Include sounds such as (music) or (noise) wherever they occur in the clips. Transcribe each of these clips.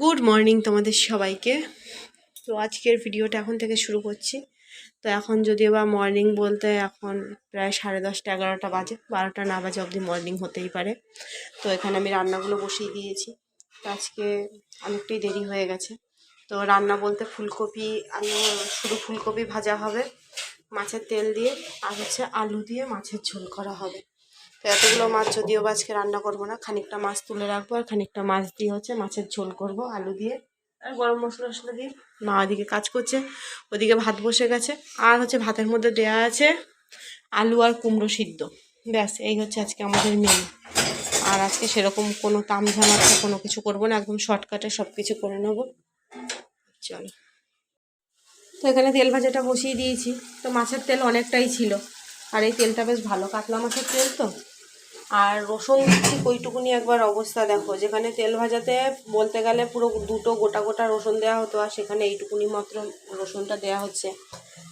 Good morning তোমাদের সবাইকে। তো আজকের ভিডিওটা এখন থেকে শুরু করছি। তো এখন যদিও বা মর্নিং বলতে এখন প্রায় সাড়ে দশটা, এগারোটা বাজে, বারোটা না বাজে অবধি মর্নিং হতেই পারে। তো এখানে আমি রান্নাগুলো বসিয়ে দিয়েছি। তো আজকে অনেকটাই দেরি হয়ে গেছে। তো রান্না বলতে ফুলকপি, আলু, শুধু ফুলকপি ভাজা হবে, মাছের তেল দিয়ে, আর হচ্ছে আলু দিয়ে মাছের ঝোল করা হবে। তো এতগুলো মাছ যদিও বা আজকে রান্না করব না, খানিকটা মাছ তুলে রাখব আর খানিকটা মাছ দিয়ে হচ্ছে মাছের ঝোল করব, আলু দিয়ে আর গরম মশলা মশলা দিয়ে। মা ওদিকে কাজ করছে, ওদিকে ভাত বসে গেছে। আর হচ্ছে ভাতের মধ্যে দেয়া আছে আলু আর কুমড়ো সিদ্ধ। ব্যাস, এই হচ্ছে আজকে আমাদের মেনু আর আজকে সেরকম কোনো তামঝামাতে কোনো কিছু করব না, একদম শর্টকাটে সব কিছু করে নেব। চলো। তো এখানে তেল ভাজাটা বসিয়ে দিয়েছি। তো মাছের তেল অনেকটাই ছিল। আর এই তেলটা বেশ ভালো, কাতলা মাছের তেল তো? আর রসুন দিচ্ছি ওইটুকুনি একবার অবস্থা দেখো। যেখানে তেল ভাজাতে বলতে গেলে পুরো দুটো গোটা গোটা রসুন দেওয়া হতো আর সেখানে এইটুকুনি মাত্র রসুনটা দেওয়া হচ্ছে।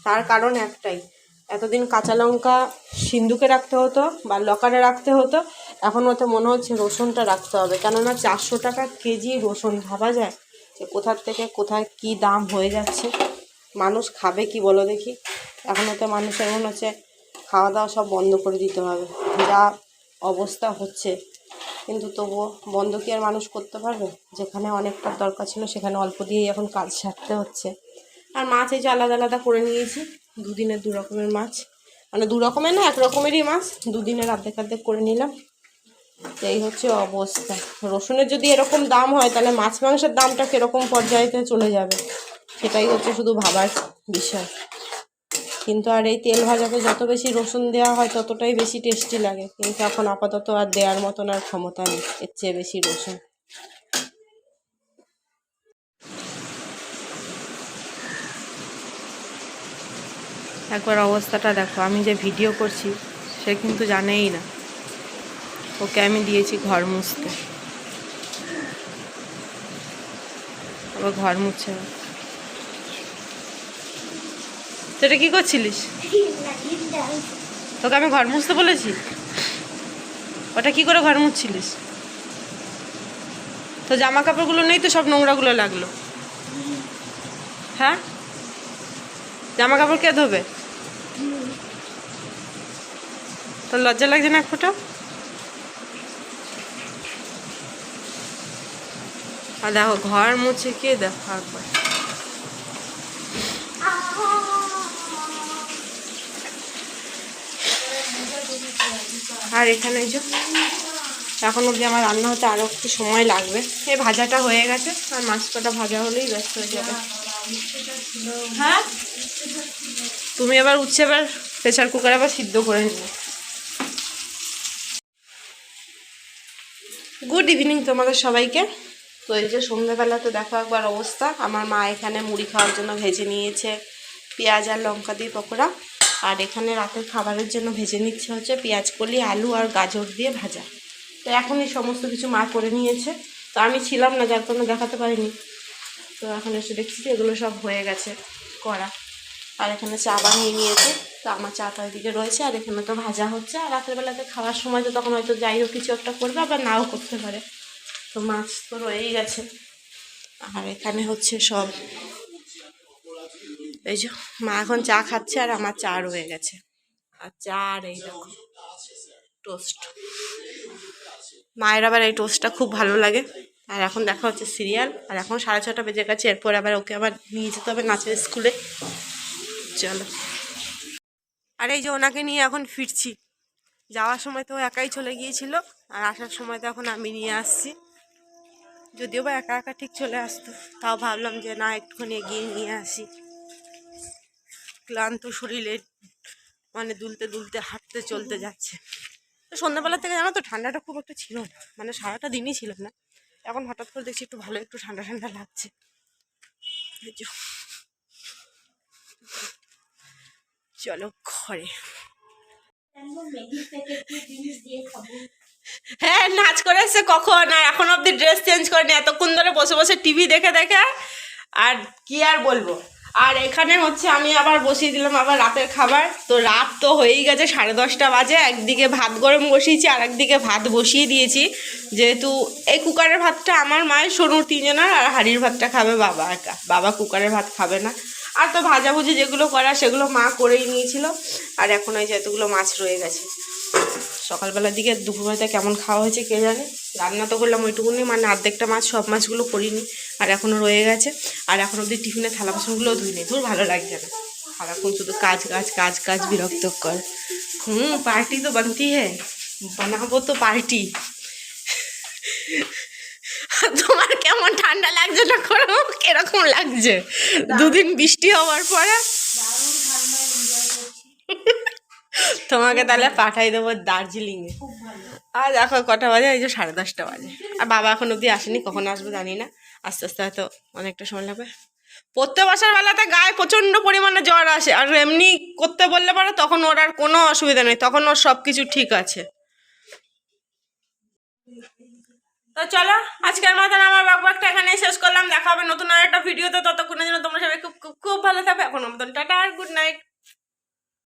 তার কারণ একটাই, এতদিন কাঁচা লঙ্কা সিন্ধুকে রাখতে হতো বা লকারে রাখতে হতো, এখন মতো মনে হচ্ছে রসুনটা রাখতে হবে। কেননা চারশো টাকা কেজি রসুন ভাবা যায় যে কোথার থেকে কোথায় কি দাম হয়ে যাচ্ছে, মানুষ খাবে কি বলো দেখি। এখন তো মানুষের মনে হচ্ছে খাওয়া দাওয়া সব বন্ধ করে দিতে হবে। যা অবস্থা হচ্ছে। কিন্তু তবুও বন্ধ কি আর মানুষ করতে পারবে? যেখানে অনেকটা দরকার ছিল সেখানে অল্প দিয়েই এখন কাজ সারতে হচ্ছে। আর মাছ এই যে আলাদা আলাদা করে নিয়েছি, দুদিনের দু রকমের মাছ। মানে দু রকমের না, এক রকমেরই মাছ। দুদিনের অর্ধেক অর্ধেক করে নিলাম। এই হচ্ছে অবস্থা। রসুনের যদি এরকম দাম হয়, তাহলে মাছ মাংসের দামটা কীরকম পর্যায়েতে চলে যাবে? সেটাই হচ্ছে শুধু ভাবার বিষয়। কিন্তু আর এই তেল ভাজাতে যত বেশি রসুন দেওয়া হয়, ততটাই বেশি টেস্টি লাগে। কিন্তু এখন আপাতত আর দেওয়ার মতন আর ক্ষমতা নেই, এর চেয়ে বেশি রসুন। একবার অবস্থাটা দেখো, আমি যে ভিডিও করছি, সে কিন্তু জানেই না। ওকে আমি দিয়েছি ঘর মুছতে। আবার ঘর মুছছে না। তো এটা কি করছিলিস? তোকে আমি ঘর মুছতে বলেছি? ওটা কি করে ঘর মুছছিলিস? তো জামা কাপড়গুলো নেই তো, সব নোংরাগুলো লাগল। হ্যাঁ? জামা কাপড় কে ধোবে? তোর লজ্জা লাগছে না এক আর দেখো, ঘর মুছে কে দেখো একবার? আর এখানে এই যে, এখন অবধি আমার রান্না হতে আরও একটু সময় লাগবে। এই ভাজাটা হয়ে গেছে, আর মাছ কটা ভাজা হলেই ব্যস্ত হয়ে যাবে। হ্যাঁ? তুমি এবার উঠছে এবার প্রেশার কুকার আবার সিদ্ধ করে নিও। গুড ইভিনিং তোমাদের সবাইকে। তো এই যে সন্ধ্যাবেলা তো দেখো একবার অবস্থা, আমার মা এখানে মুড়ি খাওয়ার জন্য ভেজে নিয়েছে পেঁয়াজ আর লঙ্কা দিয়ে পকোড়া। আর এখানে রাতের খাবারের জন্য ভেজে নিচ্ছে হচ্ছে পেঁয়াজ কলি, আলু আর গাজর দিয়ে ভাজা। তো এখন এই সমস্ত কিছু মা করে নিয়েছে। তো আমি ছিলাম না, যার কোনো দেখাতে পারিনি। তো এখন এসে দেখছি যে এগুলো সব হয়ে গেছে করা। আর এখানে চা বানিয়ে নিয়েছে। তো আমার চাটা ওইদিকে রয়েছে, আর এখানে তো ভাজা হচ্ছে। আর রাতের বেলাতে খাওয়ার সময় তো তখন হয়তো যাই হোক কিছু একটা করবে, আবার নাও করতে পারে। তো মাছ তো রয়েই গেছে। আর এখানে হচ্ছে সব এই যে মা এখন চা খাচ্ছে আর আমার চা রয়ে গেছে। আর চা আর এই টোস্ট মায়ের আবার এই টোস্টটা খুব ভালো লাগে। আর এখন দেখা হচ্ছে সিরিয়াল আর এখন সাড়ে ছটা বেজে গেছে, এরপর আবার ওকে আবার নিয়ে যেতে হবে নাচের স্কুলে চলো। আর এই যে ওনাকে নিয়ে এখন ফিরছি। যাওয়ার সময় তো একাই চলে গিয়েছিল, আর আসার সময় তো এখন আমি নিয়ে আসছি। যদিও বা একা একা ঠিক চলে আসতো, তাও ভাবলাম যে না, একটুখানি এগিয়ে নিয়ে আসি। ক্লান্ত শরীরে মানে দুলতে দুলতে, হাঁটতে চলতে যাচ্ছে। তো সন্ধ্যাবেলা থেকে জানো তো, ঠান্ডাটা খুব একটা ছিল না। মানে সারাটা দিনই ছিল না। এখন হঠাৎ করে দেখছি একটু ভালো, একটু ঠান্ডা ঠান্ডা লাগছে। চলো ঘরে। হ্যাঁ নাচ করে এসছে কখন? আর এখন অব্দি ড্রেস চেঞ্জ করেনি। এতক্ষণ ধরে বসে বসে টিভি দেখে দেখে, আর কি আর বলব? আর এখানে হচ্ছে আমি আবার বসিয়ে দিলাম আবার রাতের খাবার। তো রাত তো হয়েই গেছে, সাড়ে দশটা বাজে। একদিকে ভাত গরম বসিয়েছি, আর একদিকে ভাত বসিয়ে দিয়েছি। যেহেতু এই কুকারের ভাতটা আমার মায়ের, সোনুর তিনজনের, আর হাড়ির ভাতটা খাবে বাবা একা। বাবা কুকারের ভাত খাবে না। আর তো ভাজাভুজি যেগুলো করা, সেগুলো মা করেই নিয়েছিল। আর এখন ওই যেতগুলো মাছ রয়ে গেছে। সকালবেলার দিকে দুপুরবেলাতে কেমন খাওয়া হয়েছে কে জানে? রান্না তো করলাম ওইটুকুনি মানে অর্ধেকটা মাছ, সব মাছগুলো করিনি। আর এখনও রয়ে গেছে। আর এখন অবধি টিফিনে থালা বাসনগুলোও ধুই নেই তোর ভালো লাগছে না। এখন শুধু কাজ কাজ কাজ কাজ বিরক্ত কর। হুম পার্টি তো বানতি হ্যাঁ বানাবো তো পার্টি (laughs) তোমার কেমন ঠান্ডা লাগছে না করো কীরকম লাগছে? দুদিন বৃষ্টি হওয়ার পরে তোমাকে তাহলে পাঠাই দেবো দার্জিলিংয়ে। আর দেখো কটা বাজে? এই যে সাড়ে দশটা বাজে। আর বাবা এখন অবধি আসেনি কখন আসবে জানি না। আস্তে আস্তে হয়তো অনেকটা সময় লাগবে। পড়তে বসার বেলাতে গায়ে প্রচণ্ড পরিমাণে জ্বর আসে। আর এমনি করতে বললে পারে তখন ওর আর কোনো অসুবিধা নেই। তখন ওর সব কিছু ঠিক আছে। তো চলো আজকের মতন আমার বাকবাকটা এখানেই শেষ করলাম। দেখা হবে নতুন আর একটা ভিডিওতে। ততক্ষণের জন্য তোমরা সবাই খুব খুব খুব ভালো থাকবে। এখন মতন টাটা আর গুড নাইট।